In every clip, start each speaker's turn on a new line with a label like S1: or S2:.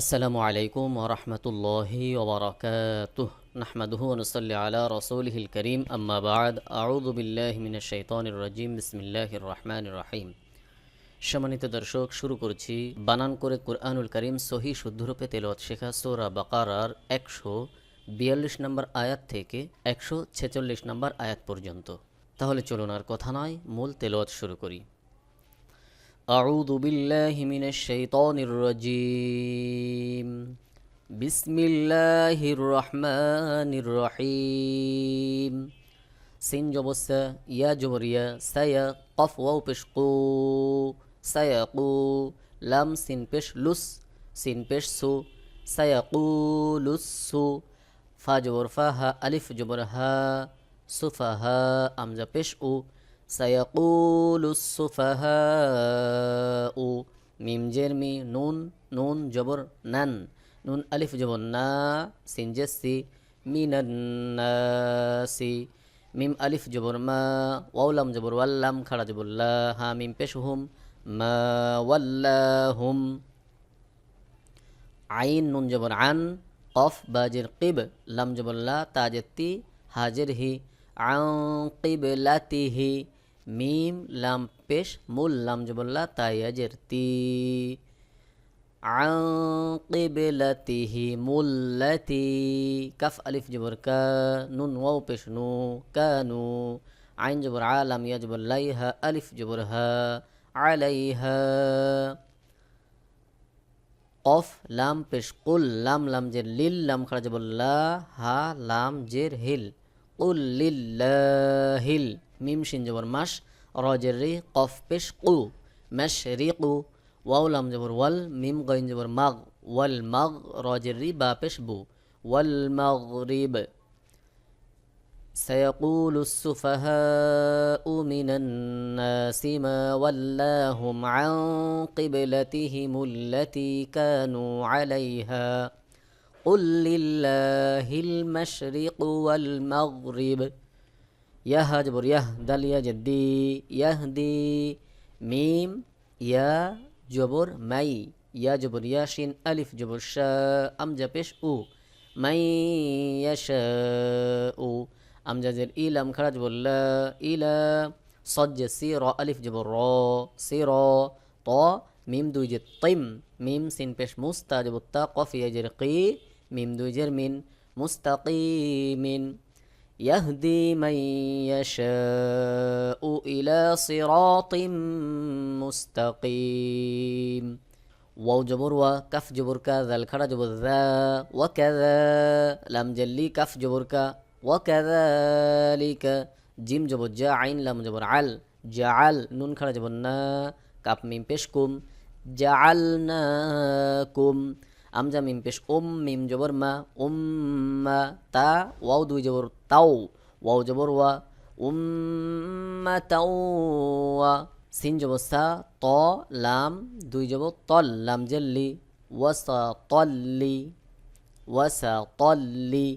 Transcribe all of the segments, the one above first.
S1: আসসালামু আলাইকুম ওরহমতুল্লাহি ওবরাকাতুহ নাহমাদুহু নসল্লি আলা রসৌলহিল করিম। আম্মাবাদ আউদুবিল্লাহমিন শৈতানির রাজিম। বিসমিল্লাহির রহমান রাহিম। সম্মানিত দর্শক, শুরু করছি বানান করে কুরআনুল করিম সহি শুদ্ধরূপে তেলত শেখা সোরা বাকারার একশো বিয়াল্লিশ নম্বর আয়াত থেকে একশো ছেচল্লিশ নম্বর আয়াত পর্যন্ত। তাহলে চলুন আর কথা নয়, মূল তেলত শুরু করি। أعوذ بالله من الشيطان الرجيم بسم الله الرحمن الرحيم سين جبسة يا جبريا سيا قف واو بشقو سيقو لام سين بش لس سين بش سو سيقول السو فا جبر فاها ألف جبر ها سفها أمزا بش أو সায়াকুল উ মিম জেরমি নুন নুন, জবর, নান। নুন, আলিফ, জবর, না সিনজের সি মিনান্নাসি মিম, আলিফ, জবর, মা ওয়াউলাম জবর ওয়াল্লাম খাড়া, জবর, লা, হা, মিম, পেশ, হুম, মা ওয়াল্লাহুম আইন, নুন, জবর, আন অফ বাজের কিব, লাম, জবর, লা তাজের হাজের হি আং কিব লাতি হি। মিম লাম পেশ মূল লাম জবল্লা তাইয়াজের তি عن قبلته ملتي كف ألف جبر كا نون واو پیش نو كانوا عين جبر عالم يجبر ليها ألف جبرها عليها قف لام پیش قل لام لام جر লিল লাম খাড়া জবর লা হা লাম জের হিল قل লিল্লাহিল মিম ميم شين جبر مش را ري بش قو. مشريقو واو لام جبر وال ميم غين جبر مغ. والمغ را جر ري با بش بو. والمغرب سيقول السفهاء من الناس ما ولاهم عن قبلتهم التي كانوا عليها. قل لله المشرق والمغرب. ইয়াহ জবর ইয়াহ দাল ইয়া জদ্দি ইয়াহ দি মিম ইয়া জবর মাই ইয়া জবর ইয়াশিন আলিফ জবর শা আমজা পেশ উ মাই ইয়াশা উ আমজাজের ইলাম খারাজ বলল ইলা সজ্জ সি র আলিফ জবর র সি র ত মিম দুই যে তিম মিম সিন পেশ মুস্তা জবর তা কফ ইয়া জের কি মিম দুই জের মিন মুস্তাকিমিন يهدي من يشاء إلى صراط مستقيم. واو جبر و كف جبر كا ذا الكرا جبر ذا وكذا لم جلي كف جبر وكذلك. جيم جبر جا عين لم جبر عل جعل نون خرا جبر نا كاف ميم بشكم جعلناكم. আমজা মিম পেশ, ওম মিম জবর মা, ওম মা তা, ওয়াও দুই জবর তাও, ওয়াও জবর ওয়া উম মা তাও ওয়া, সিন জবর সা, ত, লাম, দুই জবর তল, লাম জেল্লি ওয়াসা তল্লি ওয়াসা তল্লি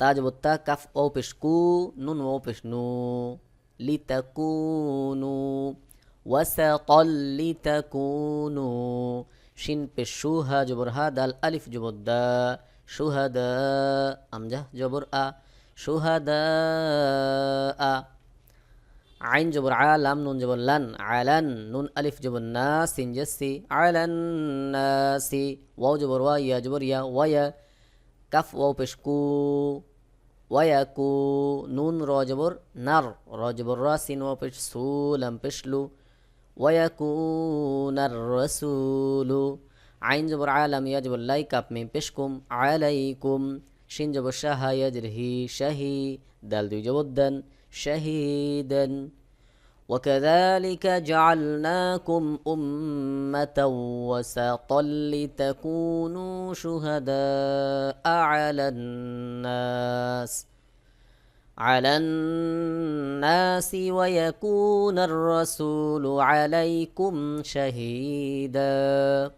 S1: তা জবর তা কাফ ও পেশ কু, নুন ও পেশ নু, লি তা কু লিতাকুনু ওয়াসা তল্লি ত কু নু শিন পেশ সুহা জবর হা, দাল আলিফ জবর দা। সুহাদা আমজা জবর আ। সুহাদা আ। আইন জবর আ, লাম নুন জবর লান। আলান নুন আলিফ জবর না, সিন জসি আলান নাসি ওয়াও জবর ওয়া, ইয়া জবর ইয়া, ওয়া কাফ ওয়াও পেশ কু। ওয়াকু নুন র জবর নার। র জবর রা সিন ওয়া পেশ সু লাম পেশ লু ويكون الرسول عين جبر عالم يجبر لايك اب من بشكم عليكم شين جبر شها يجره شهي دال دو جبدا شهيدا وكذلك جعلناكم أمة وسطا لتكونوا شهداء على الناس على الناس ويكون الرسول عليكم شهيدا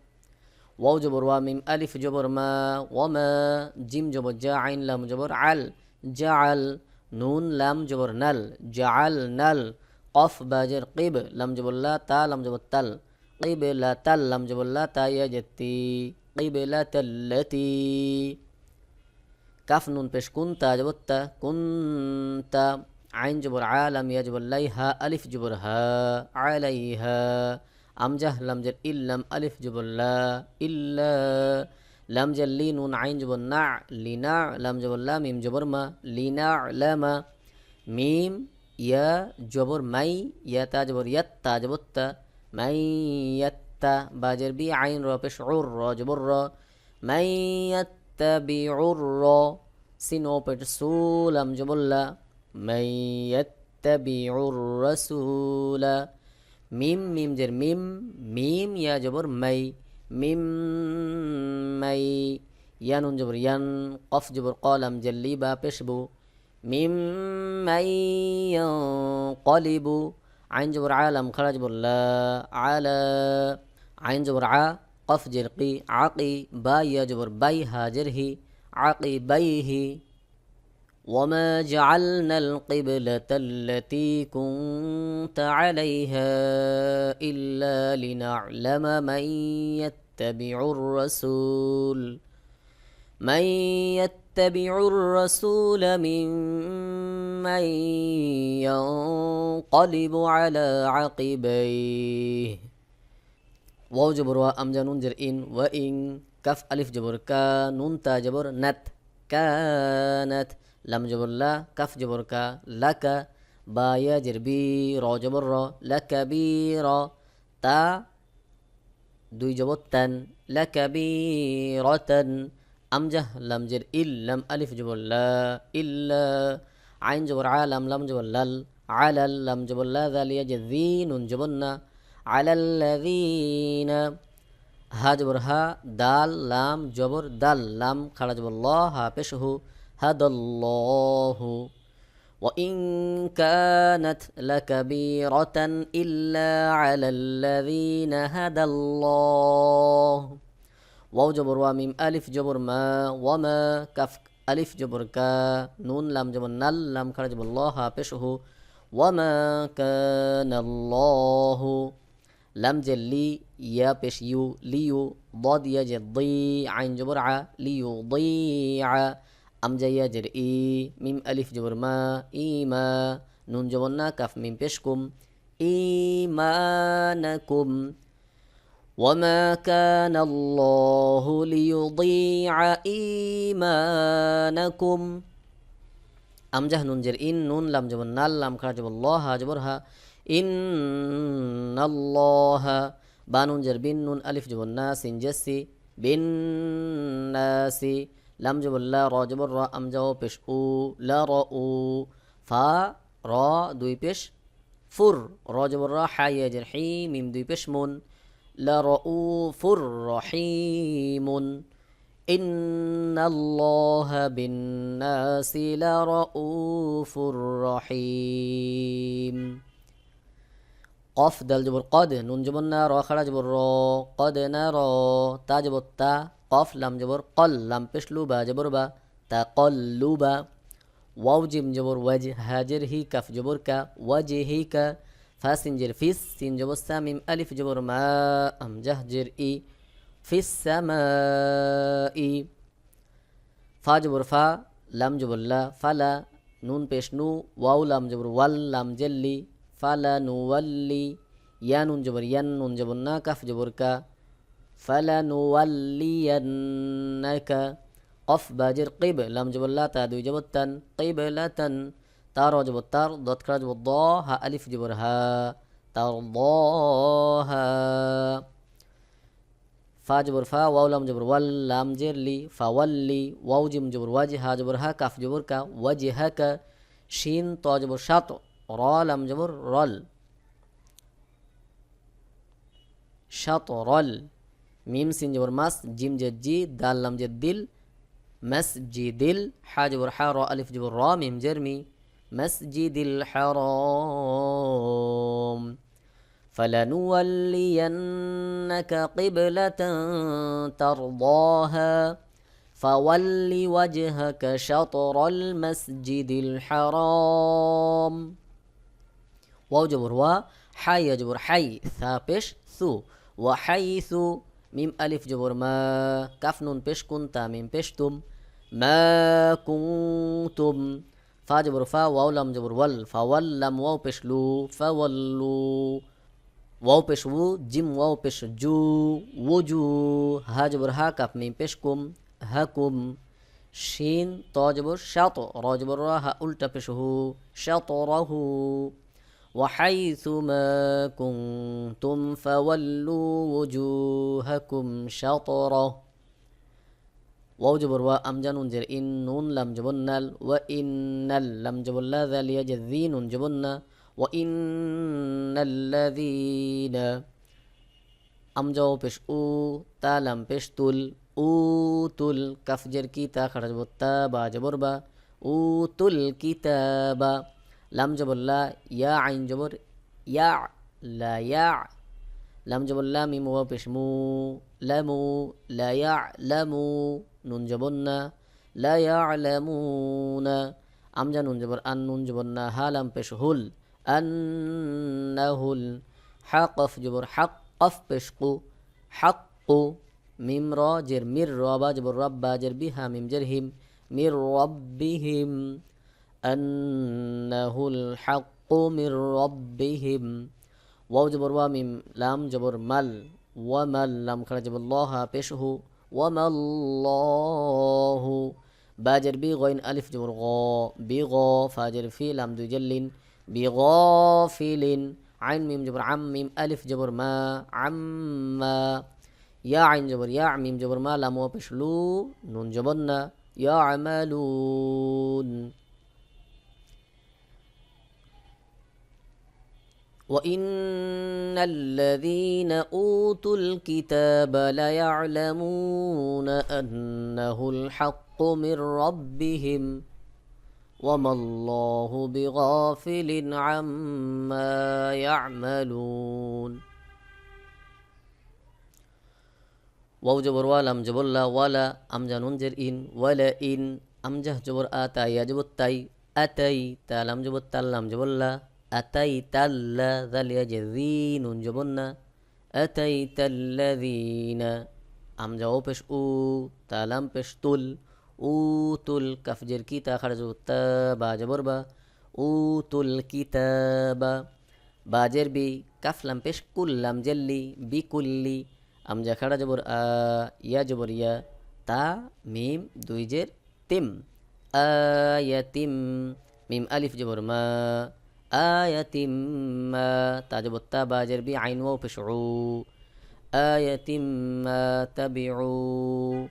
S1: واو جبر وميم ألف جبر ما وما جيم جبر جا عين لام جبر عل جعل نون لام جبر نل جعل نل قف باجر قب لام جبر لا تا لام جبر تل قبلة لام جبر لا تا يجتي القبلة التي কাফ নুন পেশ কুন্তা জবত্তা কুন্তা আইন জবর আলাম ইয়া জবর লাইহা আলিফ জবর হা আলাইহা আমজাহ লাম জের ইল্লাম আলিফ জবর লা ইল্লা লাম জের লি নুন আইন জবর না লিনা লাম জবর লা মিম জবর মা লিনা লামা মিম ইয়া জবর মাই ইয়া তা জবর ইয়াত্তা জবত্তা মাই ইয়াত্তা বাজের বি আইন র পেশ র জবর র মাই ইয়াত্তাবিউর র সিন ও পেশ সুলাম জবর লা মাই ইয়াত্তাবিউর রাসূলা মিম মিম জের মিম মিম ইয়া জবর মাই মিম মাই ইয়ানুন জবর ইয়ান কফ জবর কলাম জেল্লি বা পেশবু মিম্মাই ইয়ানকালিবু আইন জবর আলাম খারা জবর লা আলা আইন জবর আ কফ قف جرقي عقي باي يجبر باي هاجره عقي بيه وما جعلنا القبلة التي كنت عليها إلا لنعلم من يتبع الرسول. من يتبع الرسول ممن ينقلب على عقبيه. ওয়াও জবর ওয়া আমজা নুন জের ইন ওয়া ইং কাফ আলিফ জবর কা নুন তা জবর নাত কানাত লাম জবর লা কাফ জবর কা লাকা বা ইয়া জের বি র জবর র লাকা বি র তা দুই জবর তান লাকা বি র তান আমজাহ লাম জের ইল লাম আলিফ জবর লা ইল্লা আইন জবর আ লাম লাম জবর লাল আলাল লাম জবর লা জালিয়া জের জি নুন জবর না আলাল্লাযীনা হা জবর হা দাল লাম জবর দাল লাম খাড়া জবর ল হা পেশ হু হাদাল্লাহু وإن كانت لكبيرة إلا على الذين هدى الله واو جبر وميم ألف جبر ما وما كف ألف جبر كا نون لام جبر نل لام خرج الله بشه وما كان الله لم جلي يا بش يو ليو ضاد يا جضي عين جبر ع ليضيع আমজা ইয়া জের ই মিম আলিফ জবর মা ইমা নুন জবর না কাফ মিম পেশকুম ইমানাকুম وما كان الله ليضيع إيمانكم আমজাহ নুন জের ইন নুন লাম জবর নাল লাম খারা জবর ল হা জবর হা ইন আল্লাহ বা নুন জের বিন নুন আলিফ জবর না সিন জেসি বিন নাসি লাম জবল্লা র জবর র আম যাও পেশ উ লা র উ ফা র দুই পেশ ফুর র জবর র হাইয়া জের হি মিম দুই পেশ মুন লা র উ ফুর রহিমুন إن الله بالناس لرؤوف رحيم কফ, দাল জবর কদ, নুন জবর না, র, খাড়া জবর র, কদ না, র, তা জবর তা, কফ, লাম জবর কল, লাম পেশলু বা জবর বা, তা কল লু বা, ওয়াও জিম জবর ওয়াজ, হাজের হি কাফ জবর কা, ওয়াজ হি কা, ফা সিনজের ফিস, সিন জবর সামিম আলিফ জবর মা, আম জাহজের ই, ফিস সামা ই, ফা জবর ফা, লাম জবর লা ফালা নুন পেশ নু, ওয়াও লাম জবর ওয়াল, লাম জেল্লি ফালানুয়াল্লি ইয়ানুন জবর ইয়ান্নুন জবর না কাফ জবর কা ফালানুয়াল্লিয়ান্নাকা কফ বাজের কিব লাম জবর লা তা দুই জবর তান কিব লা তান তার জবর তার দত খরা জবর দ হা আলিফ জবর হা তার দ হা ফা জবর ফা ওয়াও লাম জবর ওয়াল লাম জের লি ফা ওয়াল্লি ওয়াও জিম জবর ওয়াজ হা জবর হা কাফ জবর কা ওয়াজ হা কা শিন ত জবর সাত را لم جبر رل. شطرل ميم سين جبر مس جيم جد جي. دال لم جد دل مسجد الحا جبر حا را ألف جبر را. ميم جرمي. مسجد الحرام فلنولينك قبلة ترضاها. فول وجهك شطر المسجد الحرام. ওয়াও জবর, ওয়া হাই জবর, হাই, সা পেশ সু, ওয়া হাই সু, মিম আলিফ জবর, মা, কাফ নুন পেশ কুন, তা মিম পেশ তুম, মা কুতুম ফা জবর, ফা ওয়াও লাম জবর, ওয়াল, ফা ওয়াল লাম ওয়াও পেশ লু, ফা ওয়াল্লু ওয়াও পেশ উ, জিম ওয়াও পেশ জু ও জু, হা জবর, হা কাফ মিম পেশ কুম, হা কুম, শিন, ত জবর শাত র জবর, রা, হা, উল্টা পেশ হু শাত রাহু وحيث ما كنتم فولوا وجوهكم شطره واو جبر وا ام جنون جر ان نون لم جبنال وان لم جبل ذلي جذين جبنا وان الذين ام جو پیش او تا لم پیش تل او تل کف جر کی تا خرج بتا با جبر با او تل کتابا লাম জবল্লা ইয়া আইন জবর, ইয়া লা, ইয়া, লাম জবল্লা মিম ওয়া পেশমু লামু, লা, ইয়া, লামু, নুন জবন্না লা, ইয়া লামুনা আমজা নুন জবর, আন নুন জবন্না হা, লাম পেশ হুল আন্নাহুল হাকফ জবর হাকফ পেশকু হাক্কু মিম র, জের, মির রবা জবর রব্বা জের বিহা মিম, জের, হিম, মির রব্বিহিম أنه الحق من ربهم واو جبر واميم لام جبر مل ومل لام خرج جبر الله بشه وما الله باجر بي غين ألف جبر غا بغا فاجر في لام دو جلين بغافل عين ميم جبر عم ميم ألف جبر ما عما يا عين جبر يا ميم جبر ما لام وبشلو نون جبرنا يعملون وان الذين اوتوا الكتاب ليعلمون انه الحق من ربهم وما الله بغافل عما يعملون. ووجب جبر مجب الله جبر ولا أمجا ننجر ان ولا ان أمجا جبر آتا يجب التاي اتي تالا مجب التالا جبر الله أتيت الذين جبنا أتيت الذين أم جاو পেশ উ তালাম পেশ তুল উ তুল কাফ জের কি তা খাড়া জো তা বা জবর বা উ তুল কিতাবা বাজের বি কাফলাম পেশ কুল্লাম জেল্লি বি কুল্লি আম যা খাড়া জবর আ ইয়া জবর ইয়া তা মিম দুই জের তিম আয়াতিম মিম আলিফ জবর মা آية ما تعجب التابع جربي عين واو فشعو آية ما تبعوا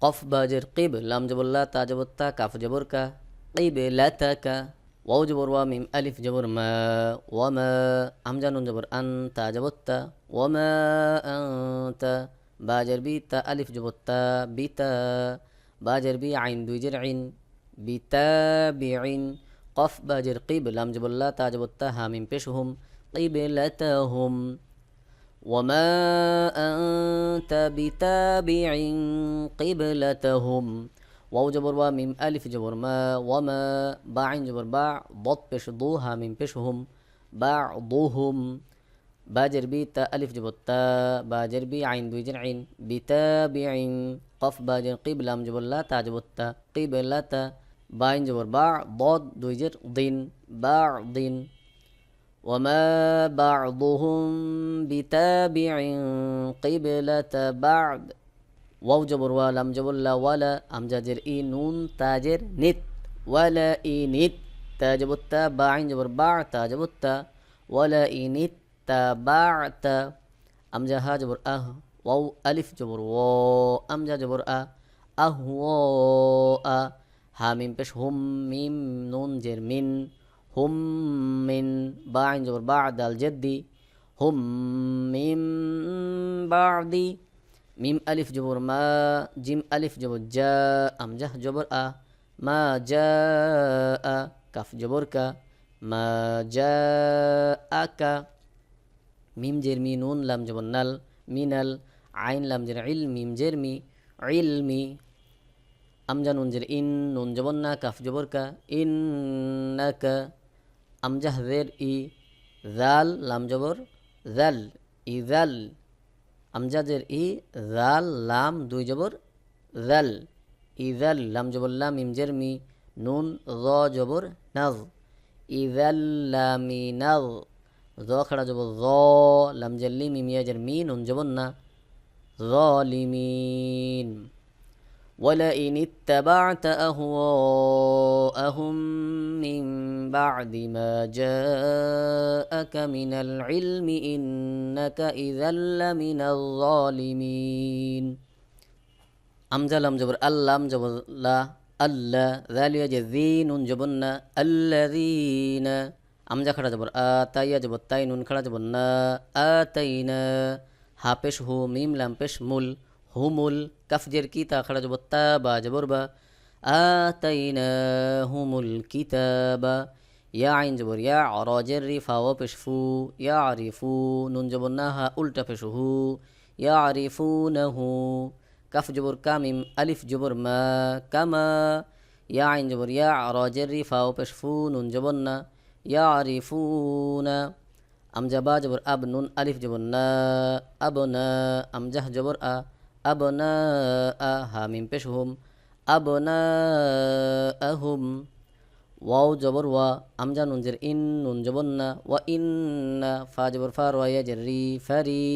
S1: قف باجر قب لام جبر لا تعجب التا كاف جبر كا قب لا تاكا واو جبر وميم ألف جبر ما. وما همجا نون جبر أن تعجب التا. وما أنت. باجر بي تا ألف جبر تا بتا باجر بي عين دوجر عين بتابعين. قف باجر قيب لام جب الله تاجب التاها من بشهم قبلتهم وما أنت بتابع قبلتهم واو جبر وا ميم ألف جبر ما وما باع جبر باع ضد بش ضوها من بشهم بعضهم باجر بي تا ألف جبر تا باجر بي عين دوي جرعين بتابع قف باجر قيب لام جبر لا تاجب التا قبلتا باين جبر باع ضاد دويجر ضين باع ضين وما بعضهم بتابع قبلة بعد واو جبر ولم جبر لا ولا أم جاجر إي نون تاجر نت ولا إي نت تاجب التا باعين جبر باع تاجب التا ولا إي نت تابعت أم جاها جبر أه واو ألف جبر و أم جا جبر أه أهو أه হামিম পেশ হুম মিম নুন জের মিন, হুম মিন বা আইন জবর বা দাল জেদ্দি, হুম মিম বাদি, মিম আলিফ জবর মা, জিম আলিফ জবর জা আমজাহ জবর আ, মা জা আ, কাফ জবর কা, মা জা আকা মিম জের মি নুন, লাম জবর নাল মিনাল আইন লাম জের ইল, মিম জের মি ইলমি আমজা নুনজের ইন নুন জবর না কাফ জবর কা ইন নাকা আমজাহদের ই জাল লাম জবর জাল ই জাল আমজাদের ই জাল লাম দুই জবর জাল ইজাল লাম জবর লাম ইমজের মি নুন র জবর নাজ ইজাল্লামি নাজ জ খাড়া জবর র লাম জেল্লি মিমিয়াজের মি নুন জবর না ظالمين ولئن اتبعت أهواءهم من بعد ما جاءك من العلم إنك إذا لمن الظالمين আমজা লাম জবর আল্লাম জবর লা আল্লাহ জালিয়া যে জিনুন জবর না আল্লাযীনা আমজা খাড়া জবর আ তাইয়া জবর তাই নুন খাড়া জবর না আতাইনা হা পেশ হু মিম লাম পেশ মুল হুমুল কাফজের কি তা খাড়া জবর তা বা জবর বা। আতাইনা হুমুল কিতাবা। ইয়া আইন জবর, ইয়া অরজের রি ফাও পেশ ফু ইয়া আরিফু, নুন জবর না হা উল্টা পেশ হু ইয়া আরিফু হু কাফ জবর কামিম, আলিফ জবর মা, কামা। ইয়া আইন জবর, ইয়া রজের রি ফাও পেশ ফু নুন জবর না। ইয়া আরিফুনা, আমজা বা জবর আব, নুন আলিফ জবর না। আব না, আমজাহ জবর আ। আব না আ হা পেশ হুম আব না আহুম ওয়াও জবর ওয়া আমজা নুন জের ইন, নুন জবর না। ওয়া ইন্না ফা জবর ফা, রয়া জের রি, ফারি।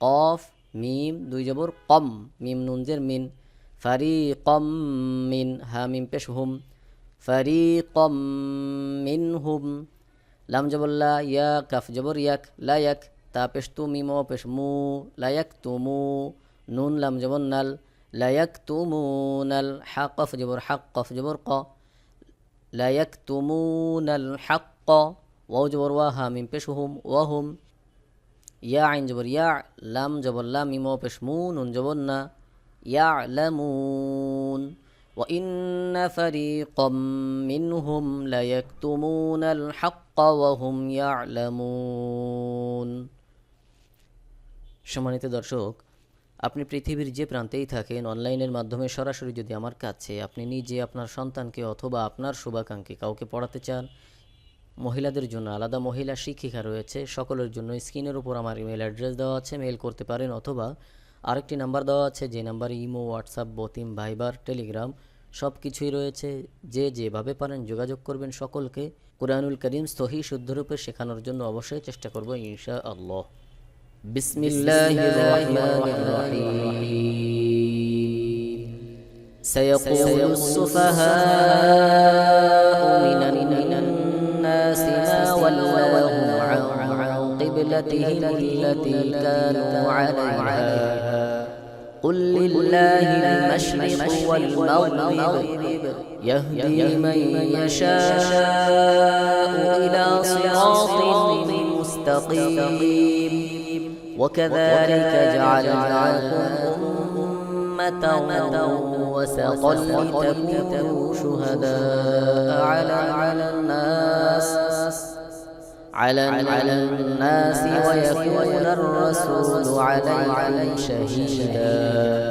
S1: কফ, মিম, দুই জবর কম। মিম, নুন জের মিন। ফারি কম মিন হা মিম পেশ হুম ফারি কম মিন হুম লাম জবল্লা ইয়া কাফ জবর ইয়াক লায়াক তা পেশ তু, মিম পেশ মু লায়াক তুমু নুন লাম জবর নাল লায়াক তুমু নাল হা কফ জবর হাক কফ জবর ক লায়াক তুমু নাল হাক ক ওয়াও জবর ওয়া হা মিম পেশ হুম ওয়া হুম ইয়া আইন জবর ইয়া লাম জবর লাম মিম পেশ মু নুন জবর না يعلمون وإن فريقا منهم ليكتمون الحق وهم يعلمون সম্মানিত দর্শক আপনি পৃথিবীর যে প্রান্তেই থাকেন, অনলাইনের মাধ্যমে সরাসরি যদি আমার কাছে আপনি নিজে আপনার সন্তানকে অথবা আপনার শুভাকাঙ্ক্ষী কাউকে পড়াতে চান, মহিলাদের জন্য আলাদা মহিলা শিক্ষিকা রয়েছে, সকলের জন্য স্ক্রিনের উপর আমার ইমেল অ্যাড্রেস দেওয়া আছে মেল করতে পারেন অথবা আরেকটি নাম্বার দেওয়া আছে, যে নাম্বারে ইমো, হোয়াটসঅ্যাপ, বতিম, ভাইবার, টেলিগ্রাম সব কিছুই রয়েছে। যে যেভাবে পারেন যোগাযোগ করবেন সকলকে। কোরআনুল করিম সহি শুদ্ধরূপে শেখানোর জন্য অবশ্যই চেষ্টা করব ইনশা আল্লাহ بسم الله الرحمن الرحيم. سيقول السفهاء من الناس ما ولاهم عن قبلتهم التي كانوا عليها. قل لله المشرق والمغرب. يهدي من يشاء إلى صراط مستقيم. وكذلك جعلناكم أمة وسطا لتكونوا شهداء على الناس على على الناس ويكون الرسول عليكم شهيدا.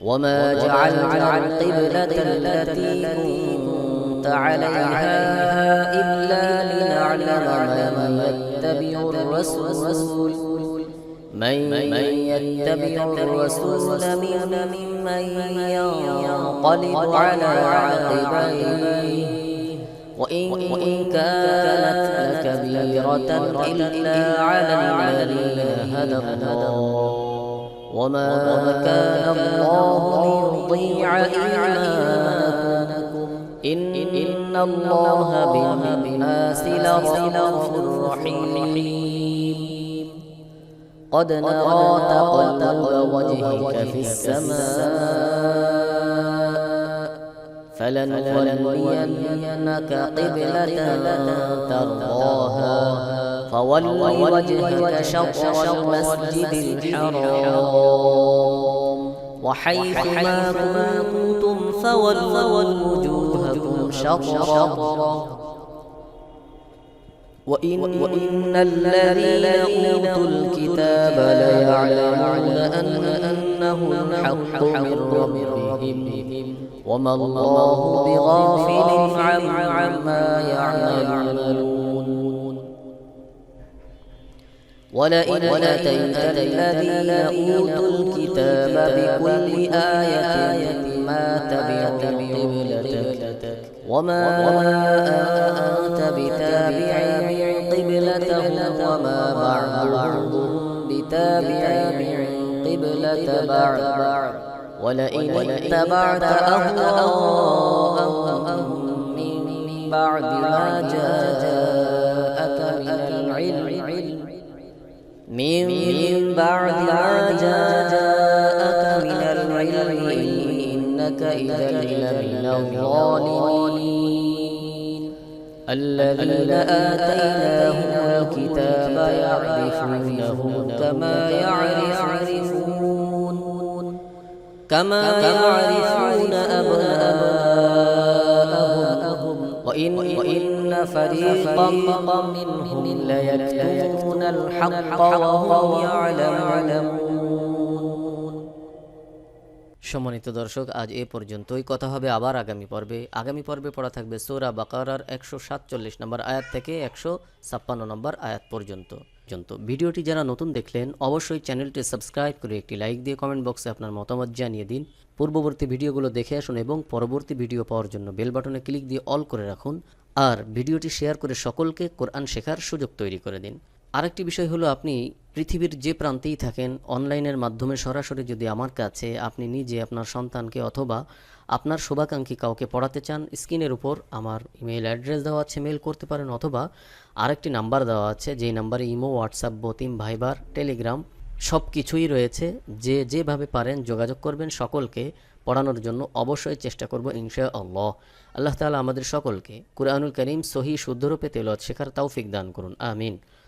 S1: وما جعلنا القبلة التي كنت عليها إلا لنعلم من الرسول من يتبع الرسول ممن ينقلب على عقبيه. وإن كانت لكبيرة إلا على الذين هدى الله. وما كان الله ليضيع إيمانكم. إن الله بالناس لرؤوف رحيم. قد نرى تقلب وجهك في السماء. فلنولينك قبلة ترضاها. فول وجهك شطر المسجد الحرام. وحيث ما كنتم فولوا وجوهكم شطرا. وإن, الذين أوتوا الكتاب ليعلمون أن أنه الحق من ربهم. وما الله بغافل عما يعملون. ولئن أتيت الذين أوتوا الكتاب بكل آية ما تبعوا قبلتك. وما أنت بتابع بتابع قبلة بعض ولئن اتبعت أهواءهم من بعد ما جاءك من العلم من بعد ما جاءك من العلم إنك إذا لمن الظالمين. الذين آتيناهم الكتاب يعرفونه كما يعرفون كما يعرفون أبناءهم. وإن, فريقا منهم ليكتمون الحق وهم يعلمون. সম্মানিত দর্শক, আজ এ পর্যন্তই। কথা হবে আবার আগামী পর্বে। আগামী পর্বে পড়া থাকবে সোরা বাকারার একশো সাতচল্লিশ নম্বর আয়াত থেকে একশো ছাপ্পান্ন নম্বর আয়াত পর্যন্ত। পর্যন্ত। ভিডিওটি যারা নতুন দেখলেন, অবশ্যই চ্যানেলটি সাবস্ক্রাইব করে একটি লাইক দিয়ে কমেন্ট বক্সে আপনার মতামত জানিয়ে দিন। পূর্ববর্তী ভিডিওগুলো দেখে আসুন এবং পরবর্তী ভিডিও পাওয়ার জন্য বেল বাটনে ক্লিক দিয়ে অল করে রাখুন। আর ভিডিওটি শেয়ার করে সকলকে কোরআন শেখার সুযোগ তৈরি করে দিন। আরেকটি বিষয় হলো আপনি পৃথিবীর যে প্রান্তেই থাকেন, অনলাইনের মাধ্যমে সরাসরি যদি আমার কাছে আপনি নিজে আপনার সন্তানকে অথবা আপনার শুভাকাঙ্ক্ষী কাউকে পড়াতে চান, স্ক্রিনের উপর আমার ইমেল অ্যাড্রেস দেওয়া আছে মেল করতে পারেন অথবা আরেকটি নাম্বার দেওয়া আছে, যেই নাম্বারে ইমো, হোয়াটসঅ্যাপ, বতিম, ভাইবার, টেলিগ্রাম সব কিছুই রয়েছে। যে যেভাবে পারেন যোগাযোগ করবেন, সকলকে পড়ানোর জন্য অবশ্যই চেষ্টা করব ইনশা আল্লাহ আল্লাহ তাআলা আমাদের সকলকে কুরআনুল করিম সহি শুদ্ধরূপে তেলত শেখার তৌফিক দান করুন, আমিন।